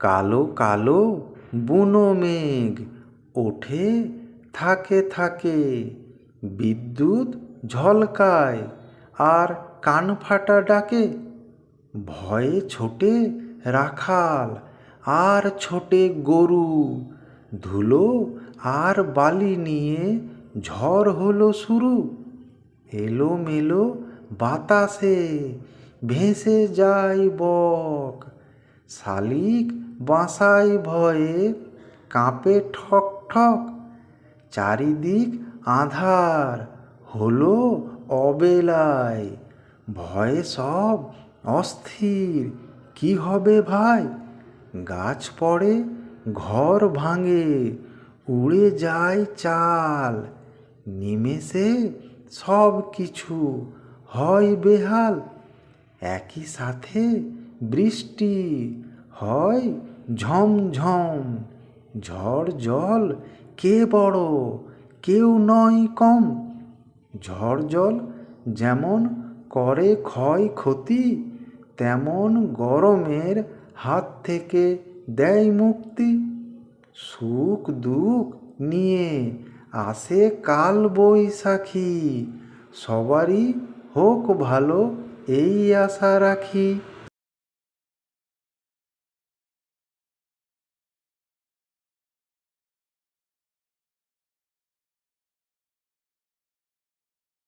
কালো কালো বুনো মেঘ ওঠে থাকে থাকে। বিদ্যুৎ ঝলকায় আর কান ফাটা ডাকে। ভয়ে ছোটে রাখাল আর ছোটে গরু। ধুলো আর বালি নিয়ে ঝড় হলো শুরু। এলো মেলো বাতাসে ভেসে যায় বক। শালিক বাসায় ভয়ে কাঁপে ঠক ঠক। চারিদিক আধার হলো অবেলায়। ভয়ে সব অস্থির। কি হবে ভাই? গাছ পড়ে, ঘর ভাঙে, উড়ে যায় চাল। নিমেষে সব কিছু হয় বেহাল। একই সাথে বৃষ্টি হয় ঝমঝম ঝড় জল কে বড়, কেউ নয় কম। ঝড় জল যেমন করে ক্ষয় ক্ষতি, তেমন গরমের হাত থেকে দেয় মুক্তি। সুখ দুঃখ নিয়ে আসে কাল বৈশাখী, সবারই হোক ভালো এই আশা রাখি।